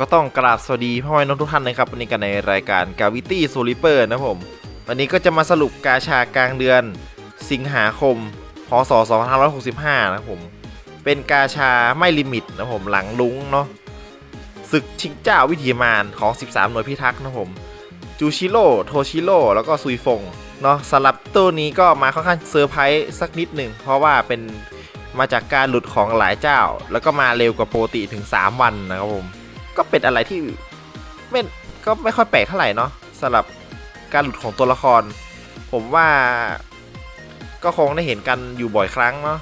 ก็ต้องกราบสวัสดีพ่อแม่น้องทุกท่านนะครับวันนี้กันในรายการ Gravity s o l i p e r นะผม วันนี้ก็จะมาสรุปกาชากลางเดือนสิงหาคม พศ 2565 นะครับผม เป็นกาชาไม่ลิมิตนะผมหลังลุงเนาะศึกชิงเจ้าวิถีมารของ 13 หน่วยพิทักษ์นะผม จูชิโร่โทชิโร่แล้วก็ซุยฟงเนาะสลับตัวนี้ก็มาค่อนข้างเซอร์ไพรส์สักนิดหนึ่งเพราะว่าเป็นมาจากการหลุดของหลายเจ้า แล้วก็มาเร็วกว่าปกติถึง 3 วันนะครับผม ก็เป็นอะไรที่ไม่ก็ไม่ค่อยแปลกเท่าไหร่เนาะสำหรับการหลุดของตัวละคร ผมว่าก็คงได้เห็นกันอยู่บ่อยครั้งเนาะ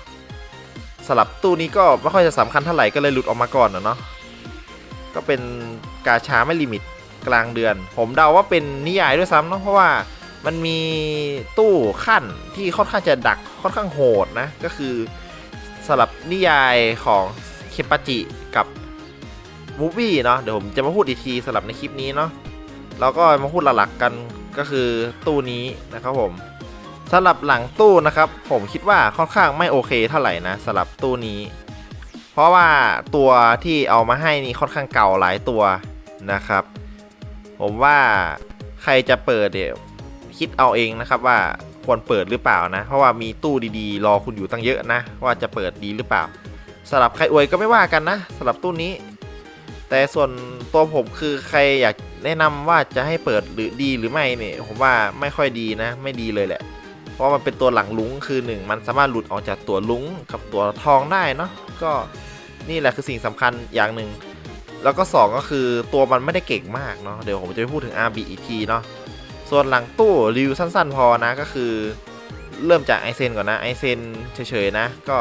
สำหรับตู้นี้ก็ไม่ค่อยจะสำคัญเท่าไหร่ก็เลยหลุดออกมาก่อนเนาะก็เป็นกาชาไม่ลิมิตกลางเดือน ผมเดาว่าเป็นนิยายด้วยซ้ำเนาะเพราะว่ามันมีตู้ขั้นที่ค่อนข้างจะดักค่อนข้างโหดนะก็คือสำหรับนิยายของเคปาจิ มูฟวี่เนาะเดี๋ยวผมจะมาพูดอีกทีสำหรับในคลิปนี้เนาะแล้วก็มาพูดหลักๆกันก็คือตู้นี้นะครับผมสำหรับหลังตู้นะครับ ผมคิดว่าค่อนข้างไม่โอเคเท่าไหร่นะสำหรับตู้นี้ เพราะว่าตัวที่เอามาให้นี่ค่อนข้างเก่าหลายตัวนะครับ ผมว่าใครจะเปิดเดี๋ยวคิดเอาเองนะครับว่าควรเปิดหรือเปล่านะ เพราะว่ามีตู้ดีๆ รอคุณอยู่ตั้งเยอะนะ ว่าจะเปิดดีหรือเปล่าสำหรับใครอวยก็ไม่ว่ากันนะสำหรับตู้นี้ แต่ส่วนตัวผมคือใครอยากแนะนำว่าจะให้เปิดหรือดีหรือไม่เนี่ยผมว่าไม่ค่อยดีนะ ไม่ดีเลยแหละ เพราะมันเป็นตัวหลังลุงคือหนึ่งมันสามารถหลุดออกจากตัวลุงกับตัวทองได้เนาะก็นี่แหละคือสิ่งสำคัญอย่างหนึ่งแล้วก็ 2 ก็คือตัวมันไม่ได้เก่งมากเนาะเดี๋ยวผมจะไปพูดถึง RB อีกทีเนาะส่วนหลังตู้รีวิวสั้น ๆ พอนะก็คือเริ่มจากไอเซนก่อนนะไอเซนเฉยๆนะ ก็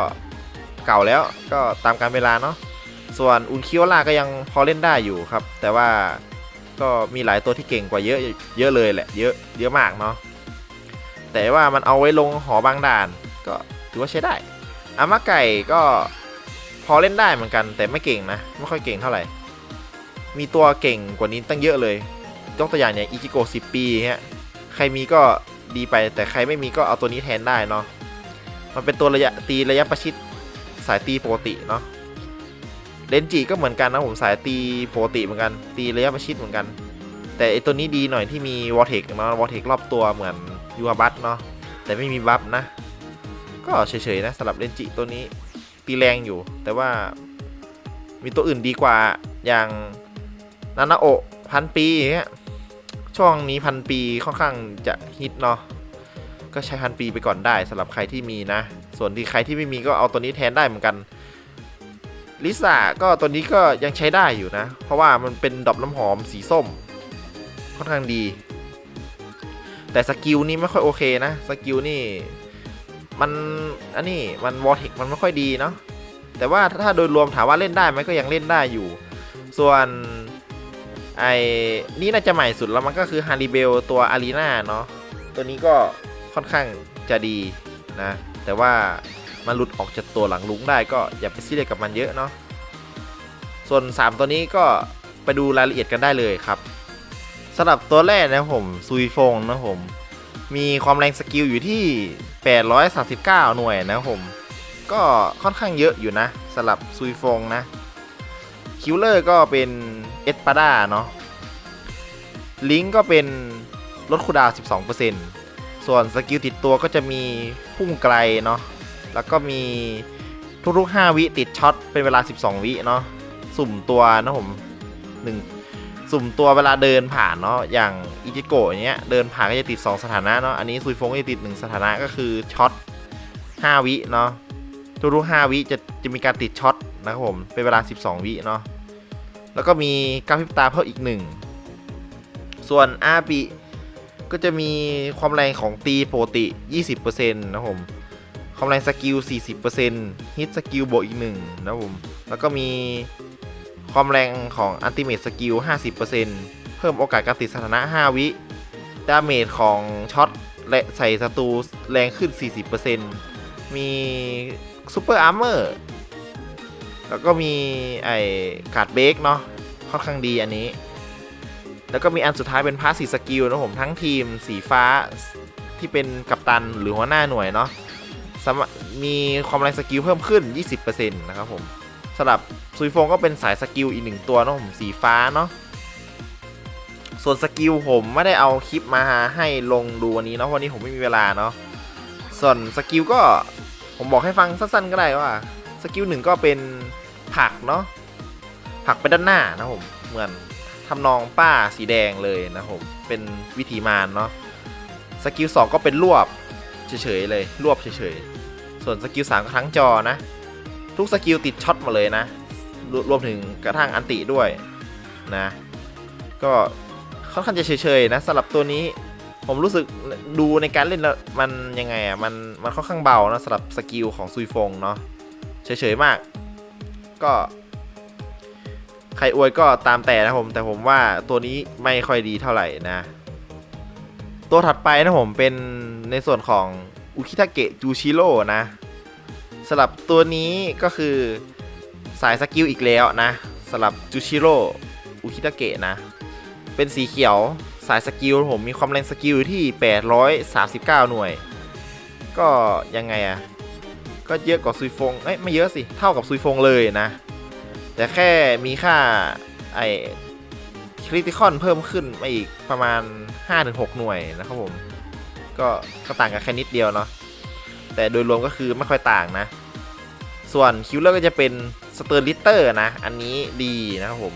เก่าแล้วก็ตามการเวลาเนาะ ส่วนอุนคิโอลาก็ยังพอเล่นได้อยู่ครับ แต่ว่าก็มีหลายตัวที่เก่งกว่าเยอะเยอะเลยแหละเยอะเยอะมากเนาะแต่ว่ามันเอาไว้ลงหอบางด่าน ก็ถือว่าใช้ได้อามาไก่ก็พอเล่นได้เหมือนกัน แต่ไม่เก่งนะไม่ค่อยเก่งเท่าไหร่ มีตัวเก่งกว่านี้ตั้งเยอะเลยยกตัวอย่างอย่างอิจิโกะสิปีเงี้ยใครมีก็ดีไป แต่ใครไม่มีก็เอาตัวนี้แทนได้เนาะมันเป็นตัวระยะตีระยะประชิดสายตีปกติเนาะ เลนจิก็เหมือนกันนะผมสายตีปกติเหมือนกัน ตีระยะประชิดเหมือนกัน แต่ไอตัวนี้ดีหน่อยที่มีวอเทคเนาะวอเทครอบตัวเหมือนยูอาบัตเนาะแต่ไม่มีบัฟนะ ก็เฉยๆนะสำหรับเลนจิตัวนี้ตีแรงอยู่ แต่ว่ามีตัวอื่นดีกว่าอย่างนานาโอพันปีอย่างเงี้ยช่วงนี้พันปีค่อนข้างจะฮิตเนาะก็ใช้พันปีไปก่อนได้สำหรับใครที่มีนะ ส่วนที่ใครที่ไม่มีก็เอาตัวนี้แทนได้เหมือนกัน ลิซ่าก็ตัวนี้ก็ยังใช้ได้อยู่นะ เพราะว่ามันเป็นดอกน้ำหอมสีส้ม ค่อนข้างดี แต่สกิลนี่ไม่ค่อยโอเคนะ สกิลนี่ มันอันนี้มันวอร์เทคมันไม่ค่อยดีเนาะแต่ว่าถ้าโดยรวมถามว่าเล่นได้ไหมก็ยังเล่นได้อยู่ ส่วนไอ้นี่น่าจะใหม่สุดแล้วมันก็คือฮาริเบลตัวอารีนาเนาะตัวนี้ก็ค่อนข้างจะดีนะ แต่ว่า มันหลุดออกจากตัวหลังลุงได้ก็อย่าไปซีเรียสกับมันเยอะเนาะส่วน 3 ตัวนี้ก็ไปดูรายละเอียดกันได้เลยครับสำหรับตัวแรกนะผมซุยฟงนะผมมีความแรงสกิลอยู่ที่ 839 หน่วยนะผม ก็ค่อนข้างเยอะอยู่นะสำหรับซุยฟงนะ คิวเลอร์ก็เป็นเอสปาดาเนาะลิงก็เป็นลดคูดาวน์12%ส่วนสกิลติดตัวก็จะมีพุ่งไกลเนาะ แล้วก็มีทุกๆ 5 วิติดช็อตเป็นเวลา 12 วิเนาะสุ่มตัวนะผมหนึ่งสุ่มตัวเวลาเดินผ่านเนาะอย่างอิจิโกะอย่างเงี้ยเดินผ่านก็จะติด 2 สถานะเนาะอันนี้ซุยฟงก็จะติด 1 สถานะก็คือช็อต5 วิเนาะทุกๆ5วิจะจะมีการติดช็อตนะครับผมเป็นเวลา 12 วิเนาะแล้วก็มีกราฟิบตาเพิ่มอีก 1 ส่วนอาบิก็จะมีความแรงของตีปกติ 20%นะครับผม ความแรงสกิล 40%ฮิตสกิลบวกอีก1นะผมแล้วก็มีความแรงของอันติเมตสกิล 50%เพิ่มโอกาสการติดสถานะ 5 วิดาเมจของช็อตและใส่ศัตรูแรงขึ้น 40%มีซูเปอร์อาร์เมอร์แล้วก็มีไอ้การ์ดเบรกเนาะค่อนข้างดีอันนี้ แล้วก็มีอันสุดท้ายเป็นพาสซีสกิลนะผมทั้งทีมสีฟ้าที่เป็นกัปตันหรือหัวหน้าหน่วยเนาะ ม,มีความแรงสกิลเพิ่มขึ้น 20%นะครับผมสำหรับซุยฟงก็เป็นสายสกิลอีกหนึ่งตัวเนาะผมสีฟ้าเนาะส่วนสกิลผมไม่ได้เอาคลิปมาให้ลงดูวันนี้เนาะวันนี้ผมไม่มีเวลาเนาะส่วนสกิลก็ผมบอกให้ฟังสั้นๆก็ได้ว่าสกิลหนึ่งก็เป็นผักเนาะผักไปด้านหน้านะผมเหมือนทำนองป้าสีแดงเลยนะผมเป็นวิธีมารเนาะสกิลสองก็เป็นรวบเฉยๆเลยรวบเฉยๆ ส่วนสกิลสามก็ทั้งจอนะ ทุกสกิลติดช็อตมาเลยนะรวรวมถึงกระทั่งอันติด้วยนะ ก็ค่อนข้างจะเฉยๆนะสำหรับตัวนี้ผมรู้สึกดูในการเล่นแล้วมันยังไงอะมันมันค่อนข้างเบานะสำหรับสกิลของซุยฟงเนาะเฉยๆมาก ก็ ใครอวยก็ตามแต่นะผมแต่ผมว่าตัวนี้ไม่ค่อยดีเท่าไหร่นะ ตัวถัดไปนะผมเป็นในส่วนของ อุคิทาเกะจูชิโร่นะสำหรับตัวนี้ก็คือสายสกิลอีกแล้วนะสำหรับจูชิโร่อุคิตาเกะนะ เป็นสีเขียวสายสกิลผมมีความแรงสกิลอยู่ที่ 839 หน่วย ก็ยังไงอะก็เยอะกว่าซุยฟงเอ้ยไม่เยอะสิ เท่ากับซุยฟงเลยนะ แต่แค่มีค่าไอคริติคอนเพิ่มขึ้นมาอีกประมาณ 5-6 หน่วยนะครับผม ก็ก็ต่างกันแค่นิดเดียวเนาะแต่โดยรวมก็คือไม่ค่อยต่างนะ ส่วนคิวเลอร์ก็จะเป็นสเตอร์ลิเตอร์นะ อันนี้ดีนะครับผม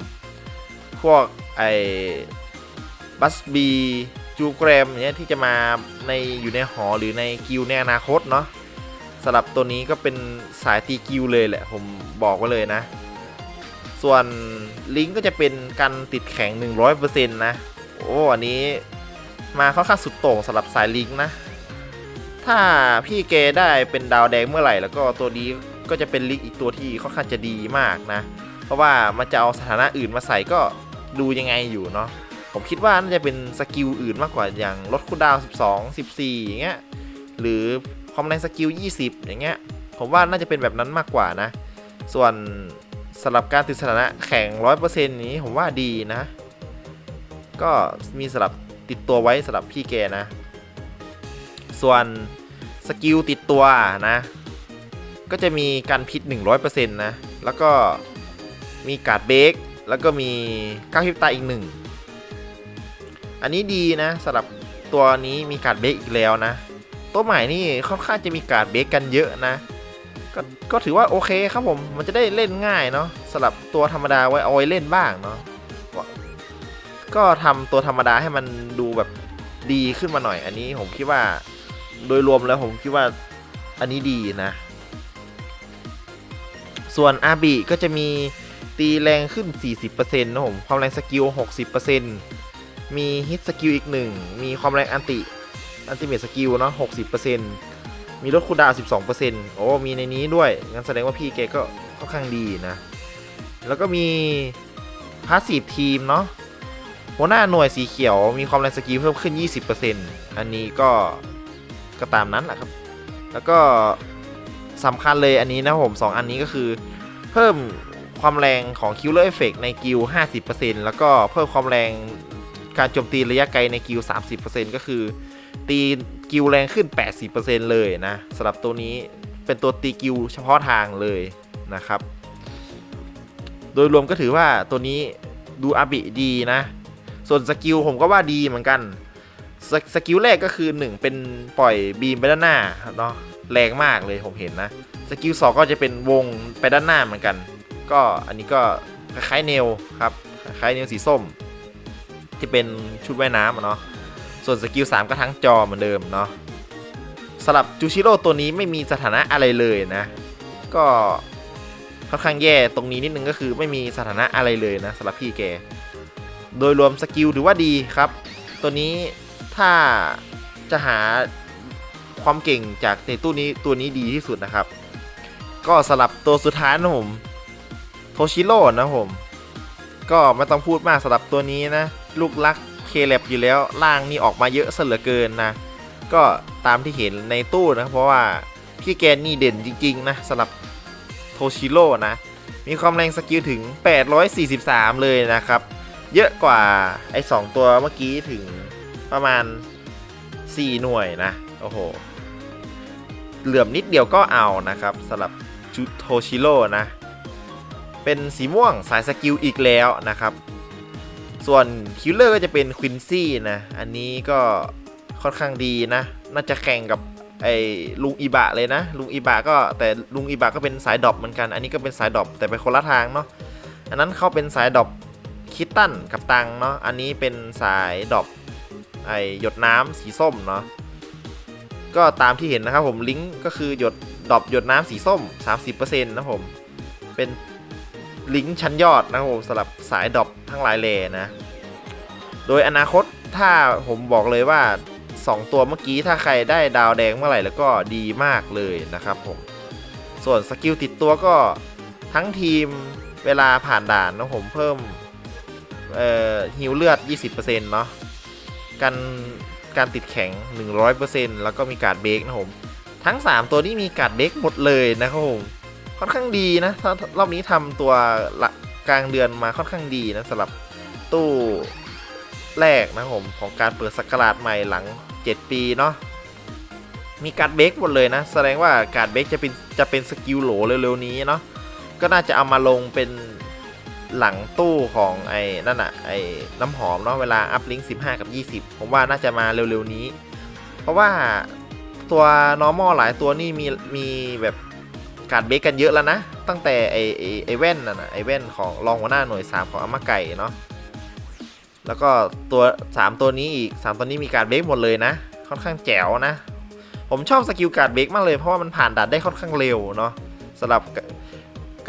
พวกไอ้บัสบีจูแกรมเนี้ยที่จะมาในอยู่ในหอหรือในกิลในอนาคตเนาะสำหรับตัวนี้ก็เป็นสายตีกิลเลยแหละ ผมบอกไว้เลยนะ ส่วนลิงก์ก็จะเป็นการติดแข็ง 100%นะ โอ้ อันนี้ มาค่อนข้างสุดโต่งสำหรับสายลิงนะ ถ้าพี่เกได้เป็นดาวแดงเมื่อไหร่ แล้วก็ตัวนี้ก็จะเป็นลิงอีกตัวที่ค่อนข้างจะดีมากนะ เพราะว่ามันจะเอาสถานะอื่นมาใส่ก็ดูยังไงอยู่เนาะผมคิดว่าน่าจะเป็นสกิลอื่นมากกว่าอย่างลดคูลดาว 12 14 อย่างเงี้ยหรือความแรงสกิล 20 อย่างเงี้ยผมว่าน่าจะเป็นแบบนั้นมากกว่านะ ส่วนสำหรับการติดสถานะแข่ง 100%นี้ผมว่าดีนะ ก็มีสำหรับ ติดตัวไว้สำหรับพี่แกนะ ส่วนสกิลติดตัวนะ ก็จะมีการพิษ 100%นะ แล้วก็มีการ์ดเบรกแล้วก็มีก้าวพิบตาอีกหนึ่งอันนี้ดีนะสำหรับตัวนี้มีการ์ดเบรกอีกแล้วนะ ตัวใหม่นี่ค่อนข้างจะมีการ์ดเบรกกันเยอะนะก็ก็ถือว่าโอเคครับผม มันจะได้เล่นง่ายเนาะสำหรับตัวธรรมดาไว้เอาไว้เล่นบ้างเนาะ ก็ก็ทำตัวธรรมดาให้มันดูแบบดีขึ้นมาหน่อย อันนี้ผมคิดว่าโดยรวมแล้วผมคิดว่าอันนี้ดีนะ ส่วนอาบีก็จะมีตีแรงขึ้น 40%นะผม ความแรงสกิล 60%มีฮิตสกิลอีกหนึ่งมีความแรงอันติ อันติเมทสกิลเนาะ60%มีลดคูดาวน์12%โอ้ มีในนี้ด้วย งั้นแสดงว่าพี่แกก็ค่อนข้างดีนะ แล้วก็มีพาสซีฟทีมเนาะ หัวหน้าหน่วยสีเขียวมีความแรงสกิลเพิ่มขึ้น 20%อันนี้ก็ก็ตามนั้นแหละครับ แล้วก็สำคัญเลยอันนี้นะผม2อันนี้ก็คือเพิ่มความแรงของ Killer Effect ในกิล50%แล้วก็เพิ่มความแรงการโจมตีระยะไกลในกิล30%ก็คือ ตีกิลแรงขึ้น 80%เลยนะสำหรับตัวนี้เป็นตัวตีกิลเฉพาะทางเลยนะครับ โดยรวมก็ถือว่าตัวนี้ดูอาบิดีนะ ส่วนสกิลผมก็ว่าดีเหมือนกันสสกิลแรกก็คือ 1 เป็นปล่อยบีมไปด้านหน้าเนาะแรงมากเลยผมเห็นนะ สกิลสองก็จะเป็นวงไปด้านหน้าเหมือนกัน ก็อันนี้ก็คล้ายๆเนลครับคล้ายๆเนลสีส้ม ที่เป็นชุดว่ายน้ำเนาะส่วนสกิล3ก็ทั้งจอเหมือนเดิมเนาะสำหรับจูชิโร่ตัวนี้ไม่มีสถานะอะไรเลยนะ ก็ค่อนข้างแย่ตรงนี้นิดนึงก็คือไม่มีสถานะอะไรเลยนะสำหรับพี่แก โดยรวมสกิลถือว่าดีครับ ตัวนี้ถ้าจะหาความเก่งจากในตู้นี้ตัวนี้ดีที่สุดนะครับ ก็สลับตัวสุดท้ายนะผมโทชิโร่นะผม ก็ไม่ต้องพูดมากสำหรับตัวนี้นะ ลูกรักเคแลบอยู่แล้วล่างนี่ออกมาเยอะเหลือเกินนะ ก็ตามที่เห็นในตู้นะเพราะว่าพี่แกนี่เด่นจริงๆนะสำหรับโทชิโร่นะ มีความแรงสกิลถึง 843 เลยนะครับ เยอะกว่าไอ้2ตัวเมื่อกี้ถึงประมาณ 4 หน่วยนะ โอ้โห เหลื่อมนิดเดียวก็เอานะครับสำหรับจูโทชิโร่นะ เป็นสีม่วงสายสกิลอีกแล้วนะครับ ส่วนคิลเลอร์ก็จะเป็นควินซี่นะ อันนี้ก็ค่อนข้างดีนะ น่าจะแข่งกับไอ้ลุงอิบะเลยนะ ลุงอิบะก็แต่ลุงอิบะก็เป็นสายดรอปเหมือนกัน อันนี้ก็เป็นสายดรอปแต่ไปคนละทางเนาะอันนั้นเขาเป็นสายดรอป คิตตันกับตังเนาะอันนี้เป็นสายดอปไอหยดน้ำสีส้มเนาะก็ตามที่เห็นนะครับผมลิงก์ก็คือหยดดอปหยดน้ำสีส้ม 30%นะครับผมเป็นลิงก์ชั้นยอดนะครับผมสำหรับสายดอปทั้งหลายแหล่นะ โดยอนาคตถ้าผมบอกเลยว่า 2 ตัวเมื่อกี้ถ้าใครได้ดาวแดงเมื่อไหร่แล้วก็ดีมากเลยนะครับผมส่วนสกิลติดตัวก็ทั้งทีมเวลาผ่านด่านนะผมเพิ่ม เอ่อฮิวเลือด 20%เนาะกันการติดแข็ง 100%แล้วก็มีการเบรกนะผมทั้ง 3 ตัวนี้มีการเบรกหมดเลยนะครับผมค่อนข้างดีนะรอบนี้ทำตัวละกลางเดือนมาค่อนข้างดีนะสำหรับตู้แรกนะครับผมของการเปิดสกราชใหม่หลัง 7 ปีเนาะมีการเบรกหมดเลยนะ แสดงว่าการเบรกจะเป็นจะเป็นสกิลโหลเร็วๆนี้เนาะก็น่าจะเอามาลงเป็น หลังตู้ของไอ้นั่นอะไอ้น้ำหอมเนาะเวลาอัพลิงก์15 กับ 20 ผมว่าน่าจะมาเร็วๆนี้ เพราะว่าตัว normal หลายตัวนี่มีมีแบบการเบรกกันเยอะแล้วนะ ตั้งแต่ไอ้ไอ้ไอ้แว่นน่ะไอ้แว่นของรองหัวหน้าหน่วย 3 ของอามาไก่เนาะแล้วก็ตัว 3 ตัวนี้อีก 3 ตัวนี้มีการเบรกหมดเลยนะ ค่อนข้างแจ๋วนะ ผมชอบสกิลการเบรกมากเลยเพราะว่ามันผ่านด่านได้ค่อนข้างเร็วเนาะสำหรับ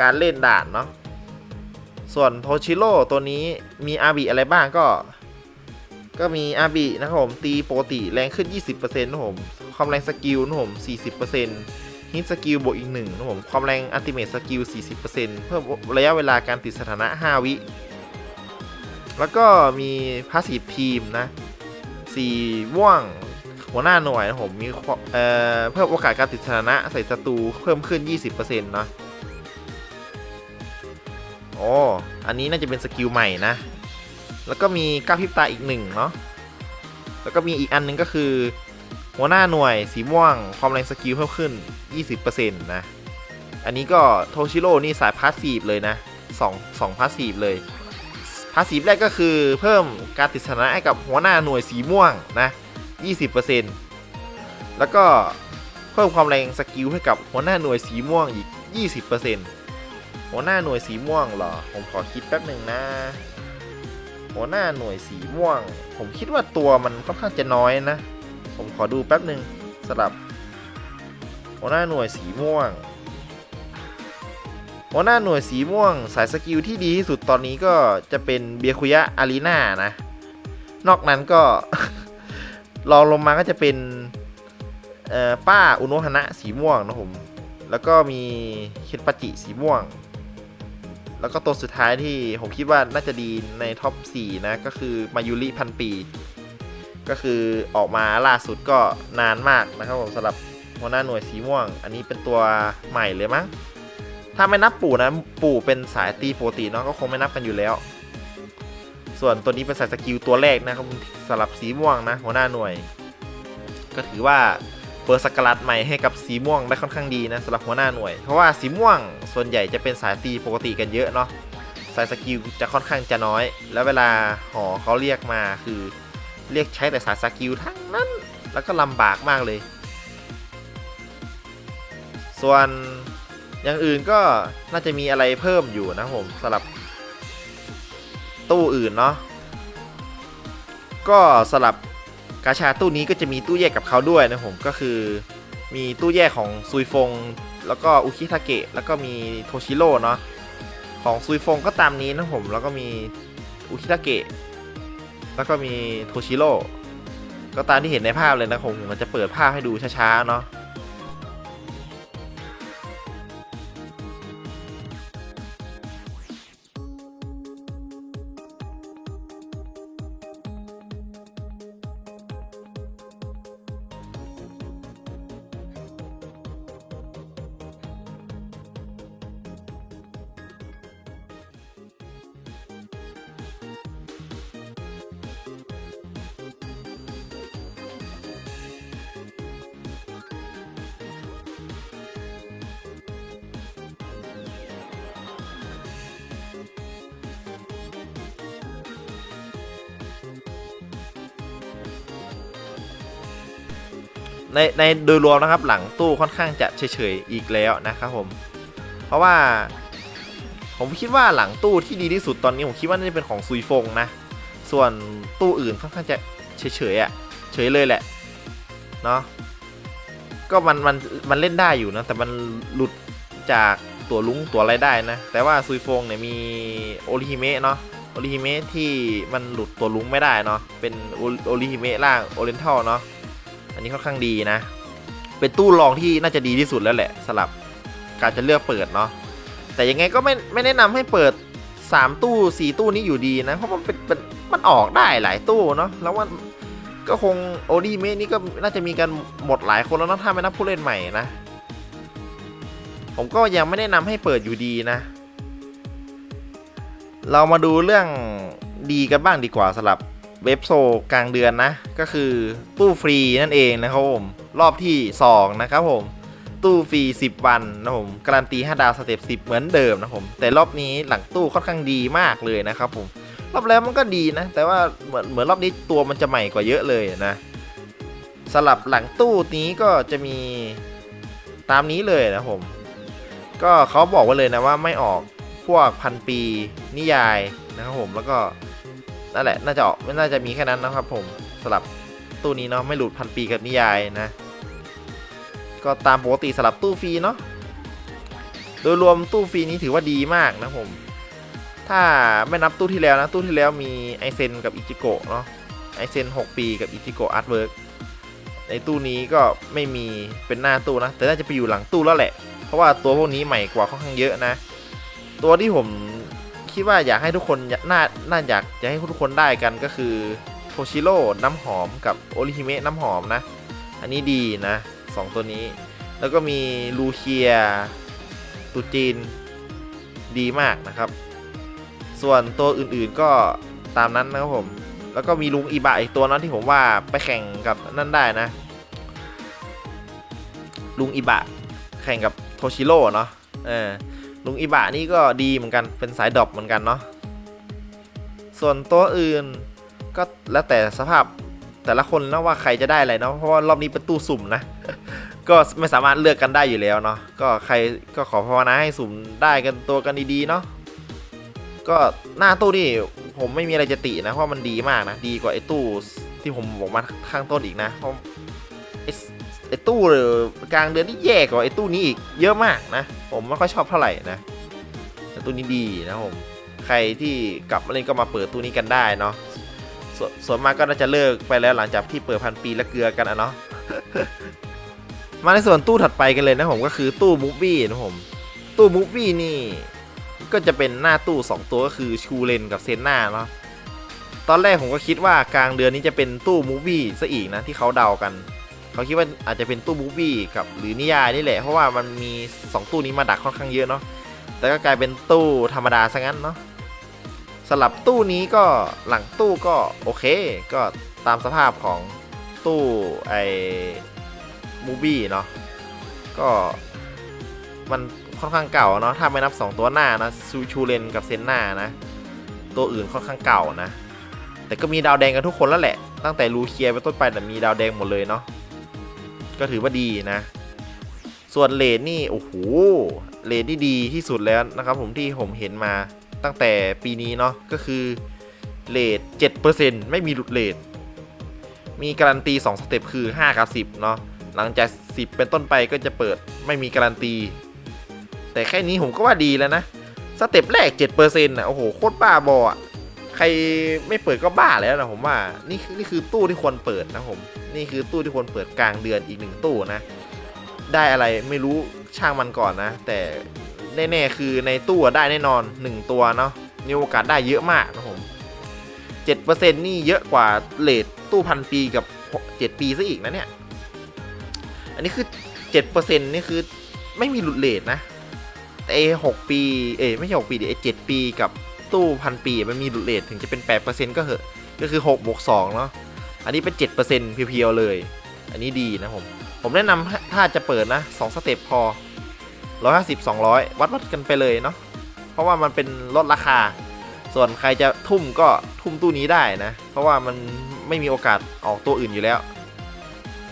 การเล่นด่านเนาะ ส่วนโทชิโร่ตัวนี้มีอาบิอะไรบ้างก็ ก็มีอาบินะครับผม ตีปกติแรงขึ้น 20%นะครับผม ความแรงสกิลนะครับผม 40%ฮิตสกิลบวกอีก1นะครับผม ความแรงอัลติเมทสกิล 40%เพิ่มระยะเวลาการติดสถานะ 5 วิ แล้วก็มีพาสซีฟทีมนะสีม่วงหัวหน้าหน่วยนะครับผมมีเอ่อเพิ่มโอกาสการติดสถานะใส่ศัตรูเพิ่มขึ้น 20%เนาะ โอ้อันนี้น่าจะเป็นสกิลใหม่นะ แล้วก็มีก้าวพิบตาอีกหนึ่งเนาะ แล้วก็มีอีกอันหนึงก็คือ หัวหน้าหน่วยสีม่วง ความแรงสกิลเพิ่มขึ้น 20%นะ อันนี้ก็โทชิโร่นี่สายพาสซีฟเลยนะ2 2พาสซีฟเลย พาสซีฟแรกก็คือเพิ่มการติดสนะให้กับหัวหน้าหน่วยสีม่วงนะ 20%แล้วก็เพิ่มความแรงสกิลให้กับหัวหน้าหน่วยสีม่วงอีก 20% หัวหน้าหน่วยสีม่วงเหรอ ผมขอคิดแป๊บหนึ่งนะ หัวหน้าหน่วยสีม่วง ผมคิดว่าตัวมันค่อนข้างจะน้อยนะ ผมขอดูแป๊บหนึ่งสำหรับ หัวหน้าหน่วยสีม่วง หัวหน้าหน่วยสีม่วง สายสกิลที่ดีที่สุดตอนนี้ก็จะเป็นเบียคุยะอารีนานะ นอกนั้นก็รองลงมาก็จะเป็นป้าอุโนฮนะสีม่วงนะผม แล้วก็มีเคนปาจิสีม่วง แล้วก็ตัวสุดท้ายที่ผมคิดว่าน่าจะดีในท็อป 4 นะ ก็คือมายุริพันปี ก็คือออกมาล่าสุดก็นานมากนะครับผมสำหรับหัวหน้าหน่วยสีม่วง อันนี้เป็นตัวใหม่เลยมั้ง ถ้าไม่นับปู่นะ ปู่เป็นสายตีปกติเนาะก็คงไม่นับกันอยู่แล้ว ส่วนตัวนี้เป็นสายสกิลตัวแรกนะครับสำหรับสีม่วงนะหัวหน้าหน่วย ก็ถือว่า ปิดสกราดใหม่ให้กับสีม่วงได้ค่อนข้างดีนะสำหรับหัวหน้าหน่วย เพราะว่าสีม่วงส่วนใหญ่จะเป็นสายตีปกติกันเยอะเนาะสายสกิลจะค่อนข้างจะน้อย แล้วเวลาหอเขาเรียกมาคือเรียกใช้แต่สายสกิลทั้งนั้น แล้วก็ลำบากมากเลย ส่วนอย่างอื่นก็น่าจะมีอะไรเพิ่มอยู่นะผมสำหรับตู้อื่นเนาะก็สำหรับ กาชาตู้นี้ก็จะมีตู้แยกกับเขาด้วยนะผมก็คือ มีตู้แยกของซุยฟง แล้วก็อุคิทาเกะแล้วก็มีโทชิโร่เนาะของซุยฟงก็ตามนี้นะผมแล้วก็มีอุคิทาเกะแล้วก็มีโทชิโร่ก็ตามที่เห็นในภาพเลยนะผมมันจะเปิดภาพให้ดูช้าๆเนาะ ในในโดยรวมนะครับหลังตู้ค่อนข้างจะเฉยๆอีกแล้วนะครับผม เพราะว่า ผมคิดว่าหลังตู้ที่ดีที่สุดตอนนี้ผมคิดว่าน่าจะเป็นของซุยฟงนะ ส่วนตู้อื่นค่อนข้างจะเฉยๆอะ่ะเฉยเลยแหละเนาะก็มันมันมันเล่นได้อยู่นะแต่มันหลุดจากตัวลุงตัวอะไรได้นะ แต่ว่าซุยฟงเนี่ยมีโอริฮิเมะเนาะโอริฮิเมะที่มันหลุดตัวลุงไม่ได้เนาะเป็นโอริฮิเมะล่างโอเรนทัลเนาะ อันนี้ค่อนข้างดีนะ เป็นตู้รองที่น่าจะดีที่สุดแล้วแหละสำหรับการจะเลือกเปิดเนาะแต่ยังไงก็ไม่ไม่แนะนำให้เปิด 3 ตู้ 4 ตู้นี้อยู่ดีนะ เพราะมันเป็นปนมันออกได้หลายตู้เนาะแล้วว่าก็คงโอดีเมนี่ก็น่าจะมีกันหมดหลายคนแล้วนาะถ้าไม่นับผู้เล่นใหม่นะ ผมก็ยังไม่แนะนำให้เปิดอยู่ดีนะ เรามาดูเรื่องดีกันบ้างดีกว่าสำหรับ เว็บโซกลางเดือนนะ ก็คือตู้ฟรีนั่นเองนะครับผม รอบที่ 2 นะครับผม ตู้ฟรี 10 วันนะผม การันตี 5 ดาวสเต็ป10 เหมือนเดิมนะผม แต่รอบนี้หลังตู้ค่อนข้างดีมากเลยนะครับผม รอบแล้วมันก็ดีนะ แต่ว่าเหมือนเหมือนรอบนี้ตัวมันจะใหม่กว่าเยอะเลยนะสลับหลังตู้นี้ก็จะมีตามนี้เลยนะผม ก็เขาบอกไว้เลยนะว่าไม่ออกพวกพันปีนิยายนะครับผมแล้วก็ นั่นแหละน่าจะออกไม่น่าจะมีแค่นั้นนะครับผมสลับตู้นี้เนาะไม่หลุดพันปีกับนิยายนะ ก็ตามปกติสลับตู้ฟรีเนาะโดยรวมตู้ฟรีนี้ถือว่าดีมากนะผม ถ้าไม่นับตู้ที่แล้วนะ ตู้ที่แล้วมีไอเซนกับอิจิโกะเนาะไอเซน6 ปีกับอิจิโกะอาร์ตเวิร์กในตู้นี้ก็ไม่มีเป็นหน้าตู้นะ แต่น่าจะไปอยู่หลังตู้แล้วแหละ เพราะว่าตัวพวกนี้ใหม่กว่าค่อนข้างเยอะนะ ตัวที่ผม คิดว่าอยากให้ทุกคนน่าน่าอยากจะให้ทุกคนได้กันก็คือโทชิโร่น้ำหอมกับโอริฮิเมะน้ำหอมนะ อันนี้ดีนะสองตัวนี้ แล้วก็มีลูเคียตูจีนดีมากนะครับ ส่วนตัวอื่นๆก็ตามนั้นนะครับผม แล้วก็มีลุงอีบะอีกตัวนั้นที่ผมว่าไปแข่งกับนั่นได้นะ ลุงอีบะแข่งกับโทชิโร่เนาะเออ ลุงอีบะนี่ก็ดีเหมือนกันเป็นสายดรอปเหมือนกันเนาะส่วนตัวอื่นก็แล้วแต่สภาพแต่ละคนนะว่าใครจะได้อะไรเนาะเพราะว่ารอบนี้เป็นตู้สุ่มนะ ก็ไม่สามารถเลือกกันได้อยู่แล้วเนาะก็ใครก็ขอภาวนาให้สุ่มได้กันตัวกันดีๆเนาะก็หน้าตู้นี่ผมไม่มีอะไรจะตินะเพราะมันดีมากนะ ดีกว่าไอ้ตู้ที่ผมบอกมาข้างต้นอีกนะเพราะ ไอ้ตู้กลางเดือนนี่แย่กว่าไอ้ตู้นี้อีกเยอะมากนะ ผมไม่ค่อยชอบเท่าไหร่นะแต่ตู้นี้ดีนะผมใครที่กลับมาเล่นก็มาเปิดตู้นี้กันได้เนาะส่วนส่วนมากก็น่าจะเลิกไปแล้วหลังจากที่เปิดพันปีและเกลือกันอะเนาะมาในส่วนตู้ถัดไปกันเลยนะผมก็คือตู้มูฟวี่นะผมตู้มูฟวี่นี่ก็จะเป็นหน้าตู้ 2 ตัวก็คือชูเลนกับเซนนาเนาะตอนแรกผมก็คิดว่ากลางเดือนนี้จะเป็นตู้มูฟวี่ซะอีกนะที่เขาเดากัน เขาคิดว่าอาจจะเป็นตู้มูฟวี่กับหรือนิยายนี่แหละ เพราะว่ามันมี 2 ตู้นี้มาดักค่อนข้างเยอะเนาะแต่ก็กลายเป็นตู้ธรรมดาซะงั้นเนาะสลับตู้นี้ก็หลังตู้ก็โอเค ก็ตามสภาพของตู้ไอ้มูบี้เนาะก็มันค่อนข้างเก่าเนาะถ้าไม่นับ 2 ตัวหน้านะซูชูเลนกับเซนนานะ ตัวอื่นค่อนข้างเก่านะ แต่ก็มีดาวแดงกันทุกคนแล้วแหละ ตั้งแต่ลูเคียไปต้นไปแต่มีดาวแดงหมดเลยเนาะ ก็ถือว่าดีนะ ส่วนเลนนี่โอ้โหเลนนี่ดีที่สุดแล้วนะครับผมที่ผมเห็นมาตั้งแต่ปีนี้เนาะก็คือเลท7%ไม่มีหลุดเลทมีการันตี 2 สเต็ปคือ 5 กับ 10 เนาะหลังจาก 10 เป็นต้นไปก็จะเปิดไม่มีการันตี แต่แค่นี้ผมก็ว่าดีแล้วนะ สเต็ปแรก 7%นะโอ้โห โคตรบ้าบออะ ใครไม่เปิดก็บ้าแล้วนะผมว่า นี่คือนี่คือตู้ที่ควรเปิดนะผม นี่คือตู้ที่ควรเปิดกลางเดือนอีกหนึ่งตู้นะ ได้อะไรไม่รู้ช่างมันก่อนนะ แต่แน่ๆคือในตู้ได้แน่นอน 1 ตัวเนาะมีโอกาสได้เยอะมากนะผม7%นี่เยอะกว่าเลทตู้พันปีกับ 7 ปีซะอีกนะเนี่ย อันนี้คือ 7%นี่คือไม่มีหลุดเลทนะแต่หกปี เอ้ไม่ใช่6ปีดิไอ้7ปีกับ ตู้พันปีมันมีหลุดเลทถึงจะเป็น 8%ก็เหอะก็คือ6บวก2เนาะอันนี้เป็น 7%เพียวๆเลย อันนี้ดีนะผม ผมแนะนำถ้าจะเปิดนะ 2 สเต็ปพอร้อยห้าสิบสองร้อยวัดวัดกันไปเลยเนาะเพราะว่ามันเป็นลดราคา ส่วนใครจะทุ่มก็ทุ่มตู้นี้ได้นะ เพราะว่ามันไม่มีโอกาสออกตัวอื่นอยู่แล้ว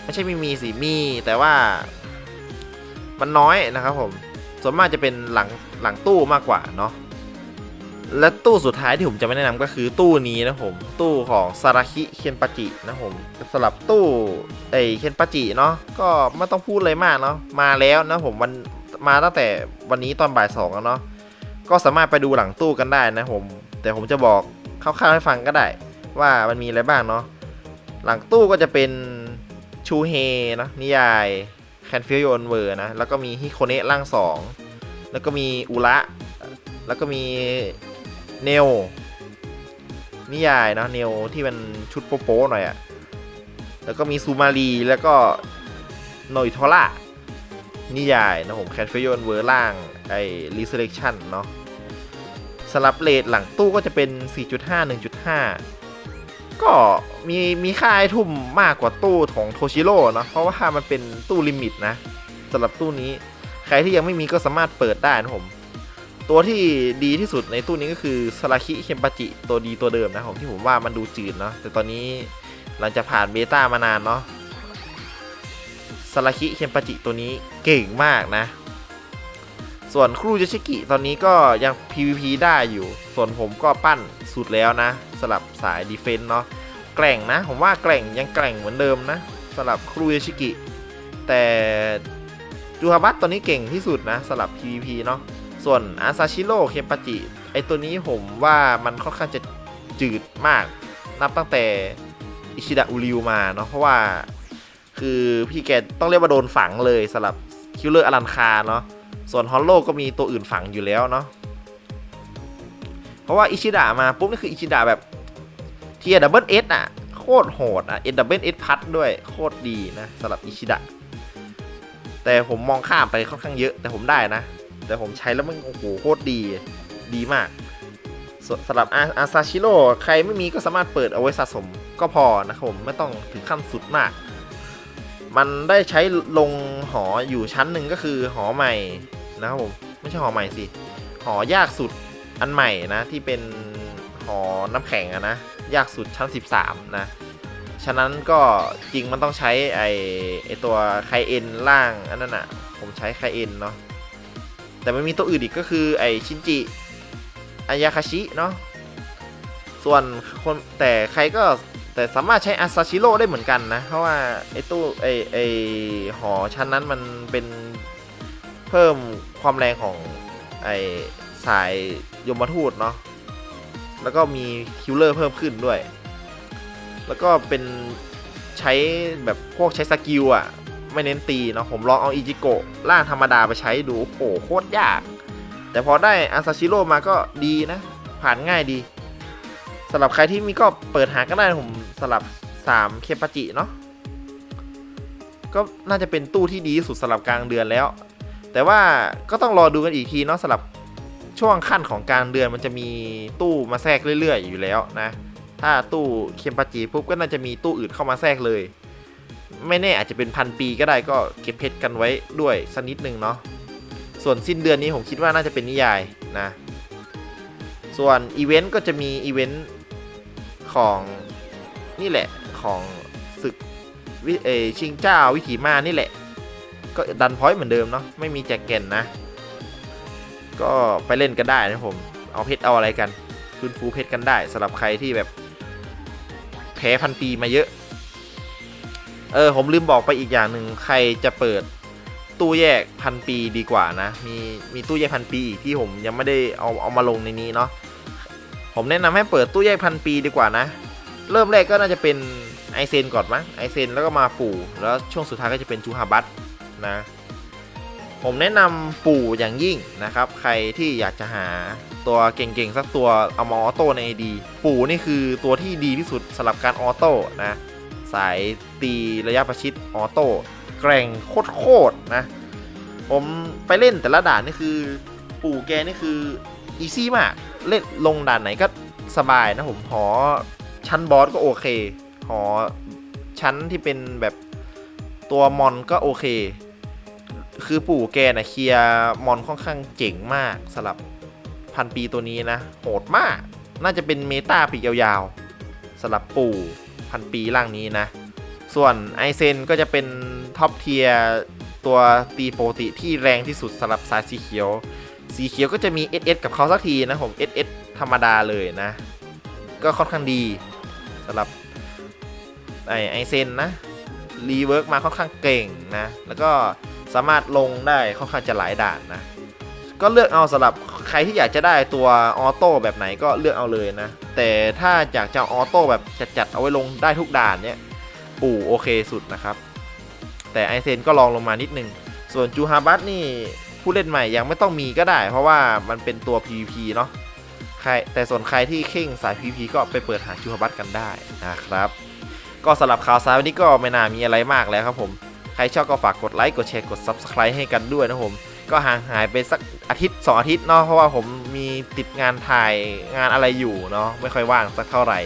ไม่ใช่ไม่มีสิมีแต่ว่ามันน้อยนะครับผม ส่วนมากจะเป็นหลังหลังตู้มากกว่าเนาะ และตู้สุดท้ายที่ผมจะไม่แนะนำก็คือตู้นี้นะผม ตู้ของซาราคิเคนปาจินะผมสำหรับตู้ไอเคนปาจิเนาะก็ไม่ต้องพูดเลยมากเนาะมาแล้วนะผมวันมาตั้งแต่วันนี้ตอนบ่ายสองแล้วเนาะก็สามารถไปดูหลังตู้กันได้นะผม แต่ผมจะบอกคร่าวๆให้ฟังก็ได้ ว่ามันมีอะไรบ้างเนาะหลังตู้ก็จะเป็นชูเฮนะนิยายแคนฟิลโยนเวอร์นะแล้วก็มีฮิโคเนะร่างสองแล้วก็มีอุระแล้วก็มี เนลนิยายนะเนลที่มันชุดโป๊ะๆหน่อยอะแล้วก็มีซูมารีแล้วก็โนอิโทล่านิยายนะผมแคนฟิลโยนเวอร์ล่างไอ้รีเซเลคชั่นเนาะสลับเลทหลังตู้ก็จะเป็น 4.5 1.5 ก็มีมีค่าไอทุ่มมากกว่าตู้ของโทชิโร่เนาะเพราะว่ามันเป็นตู้ลิมิตนะสำหรับตู้นี้ ใครที่ยังไม่มีก็สามารถเปิดได้นะผม ตัวที่ดีที่สุดในตู้นี้ก็คือสลาคิเคมปาจิตัวดีตัวเดิมนะผมที่ผมว่ามันดูจืดเนาะแต่ตอนนี้หลังจากผ่านเบต้ามานานเนาะสลาคิเคมปาจิตัวนี้เก่งมากนะ ส่วนครูเจชิกิตอนนี้ก็ยัง PVP ได้อยู่ ส่วนผมก็ปั้นสุดแล้วนะสลับสายดีเฟนต์เนาะแกร่งนะ ผมว่าแกร่งยังแกร่งเหมือนเดิมนะสลับครูเจชิกิแต่จูฮาบัตตัวนี้เก่งที่สุดนะสลับ PVP เนาะ ส่วนอาซาชิโร่เคปาจิไอตัวนี้ผมว่ามันค่อนข้างจะจืดมาก นับตั้งแต่อิชิดะอุริวมาเนาะเพราะว่า คือพี่แกต้องเรียกว่าโดนฝังเลยสำหรับคิลเลอร์อลันคาเนาะส่วนฮอลโลก็มีตัวอื่นฝังอยู่แล้วเนาะเพราะว่าอิชิดะมาปุ๊บนี่คืออิชิดะแบบเทียดับเบิลเอสอะโคตรโหดอะเอ็ดดับเบิลเอสพัดด้วยโคตรดีนะสำหรับอิชิดะแต่ผมมองข้ามไปค่อนข้างเยอะแต่ผมได้นะ แต่ผมใช้แล้วมันโอ้โหโคตรดีดีมากสสำหรับอาซาชิโร่ใครไม่มีก็สามารถเปิดเอาไว้สะสมก็พอนะครับผมไม่ต้องถึงขั้นสุดมาก มันได้ใช้ลงหออยู่ชั้นหนึ่งก็คือหอใหม่นะครับผมไม่ใช่หอใหม่สิ หอยากสุดอันใหม่นะที่เป็นหอน้ำแข็งอะนะยากสุดชั้น 13 นะ ฉะนั้นก็จริงมันต้องใช้ไอไอตัวไคเอ็นล่างอันนั้นอะผมใช้ไคเอ็นเนาะ แต่มันมีตัวอื่นอีกก็คือไอชินจิอายาคาชิเนาะส่วนคนแต่ใครก็แต่สามารถใช้อาซาชิโร่ได้เหมือนกันนะ เพราะว่าไอตู้ไอไอหอชั้นนั้นมันเป็นเพิ่มความแรงของไอสายยมทูตเนาะแล้วก็มีคิลเลอร์เพิ่มขึ้นด้วย แล้วก็เป็นใช้แบบพวกใช้สกิลอะ ไม่เน้นตีเนาะผมลองเอาอิจิโกะร่างธรรมดาไปใช้ดูโอ้โหโคตรยาก แต่พอได้อาซาชิโร่มาก็ดีนะ ผ่านง่ายดีสำหรับใครที่มีก็เปิดหาก็ได้ผมสำหรับ 3 เคปาจิเนาะก็น่าจะเป็นตู้ที่ดีที่สุดสำหรับกลางเดือนแล้ว แต่ว่าก็ต้องรอดูกันอีกทีเนาะสำหรับช่วงขั้นของกลางเดือนมันจะมีตู้มาแทรกเรื่อย ๆ อยู่แล้วนะ ถ้าตู้เคมปาจิปุ๊บก็น่าจะมีตู้อื่นเข้ามาแทรกเลย ไม่แน่อาจจะเป็นพันปีก็ได้ก็เก็บเพชรกันไว้ด้วยสักนิดนึงเนาะส่วนสิ้นเดือนนี้ผมคิดว่าน่าจะเป็นนิยายนะ ส่วนอีเวนต์ก็จะมีอีเวนต์ของนี่แหละของศึกวิเอชิงเจ้าวิถีมานี่แหละ ก็ดันพอยต์เหมือนเดิมเนาะไม่มีแจกเก่นนะ ก็ไปเล่นกันได้นะผม เอาเพชรเอาอะไรกันฟื้นฟูเพชรกันได้สำหรับใครที่แบบแพ้พันปีมาเยอะ เออผมลืมบอกไปอีกอย่างหนึ่งใครจะเปิดตู้แยกพันปีดีกว่านะ มีมีตู้แยกพันปีอีกที่ผมยังไม่ได้เอาเอามาลงในนี้เนาะผมแนะนำให้เปิดตู้แยกพันปีดีกว่านะ เริ่มแรกก็น่าจะเป็นไอเซนก่อนมั้งไอเซนแล้วก็มาปู่ แล้วช่วงสุดท้ายก็จะเป็นจูฮาบัตนะ ผมแนะนำปู่อย่างยิ่งนะครับ ใครที่อยากจะหาตัวเก่งๆ สักตัวเอามาออโต้ใน AD ปู่นี่คือตัวที่ดีที่สุดสำหรับการออโต้นะ สายตีระยะประชิดออโต้แกร่งโคตรๆนะ ผมไปเล่นแต่ละด่านนี่คือ ปู่แกนี่คืออีซี่มาก เล่นลงด่านไหนก็สบายนะผมหอชั้นบอสก็โอเค หอชั้นที่เป็นแบบตัวมอนก็โอเค คือปู่แกนะเคลียร์มอนค่อนข้างเจ๋งมากสำหรับพันปีตัวนี้นะ โหดมาก น่าจะเป็นเมตาปีกยาวๆสำหรับปู่ พันปีร่างนี้นะ ส่วนไอเซนก็จะเป็นท็อปเทียร์ตัวตีโปติที่แรงที่สุดสำหรับสายสีเขียว สีเขียวก็จะมี SS กับเขาสักทีนะผม SS ธรรมดาเลยนะ ก็ค่อนข้างดีสำหรับไอไอเซนนะรีเวิร์กมาค่อนข้างเก่งนะ แล้วก็สามารถลงได้ค่อนข้างจะหลายด่านนะ ก็เลือกเอาสำหรับใครที่อยากจะได้ตัวออโต้แบบไหนก็เลือกเอาเลยนะ แต่ถ้าอยากจะออโต้แบบจัดๆเอาไว้ลงได้ทุกด่านเนี่ยปู่โอเคสุดนะครับ แต่ไอเซนก็ลองลงมานิดนึง ส่วนจูฮาบัตนี่ผู้เล่นใหม่ยังไม่ต้องมีก็ได้ เพราะว่ามันเป็นตัว PVP เนาะใครแต่ส่วนใครที่เข่งสาย PVP ก็ไปเปิดหาจูฮาบัตกันได้นะครับ ก็สำหรับข่าวสารวันนี้ก็ไม่น่ามีอะไรมากแล้วครับผม ใครชอบก็ฝากกดไลค์กดแชร์กด Subscribe ให้กันด้วยนะผม ก็ห่างหายไปสักอาทิตย์2อาทิตย์เนาะเพราะว่าผมมีติดงานถ่ายงานอะไรอยู่เนาะไม่ค่อยว่างสักเท่าไหร่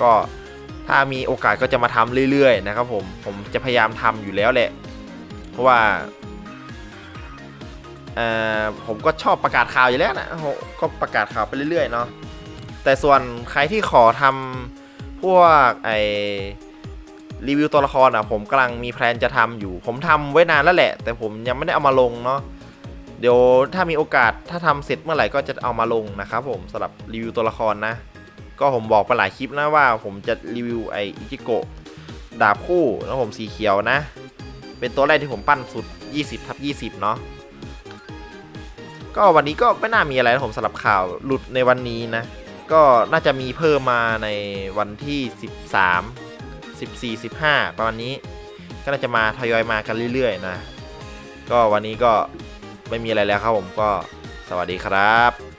ก็ถ้ามีโอกาสก็จะมาทำเรื่อยๆนะครับผมผมจะพยายามทำอยู่แล้วแหละ เพราะว่าผมก็ชอบประกาศข่าวอยู่แล้วนะก็ประกาศข่าวไปเรื่อยๆเนาะแต่ส่วนใครที่ขอทำพวกไอรีวิวตัวละครอะผมกำลังมีแพลนจะทำอยู่ ผมทำไว้นานแล้วแหละ แต่ผมยังไม่ได้เอามาลงเนาะ เดี๋ยวถ้ามีโอกาสถ้าทำเสร็จเมื่อไหร่ก็จะเอามาลงนะครับผมสำหรับรีวิวตัวละครนะ ก็ผมบอกไปหลายคลิปนะว่าผมจะรีวิวไออิจิโกะดาบคู่แล้วผมสีเขียวนะ เป็นตัวแรกที่ผมปั้นสุด 20ทับ20 เนาะก็วันนี้ก็ไม่น่ามีอะไรนะผมสำหรับข่าวหลุดในวันนี้นะ ก็น่าจะมีเพิ่มมาในวันที่ 13 14 15 ประมาณนี้ ก็น่าจะมาทยอยมากันเรื่อยๆนะ ก็วันนี้ก็ ไม่มีอะไรแล้วครับผมก็สวัสดีครับ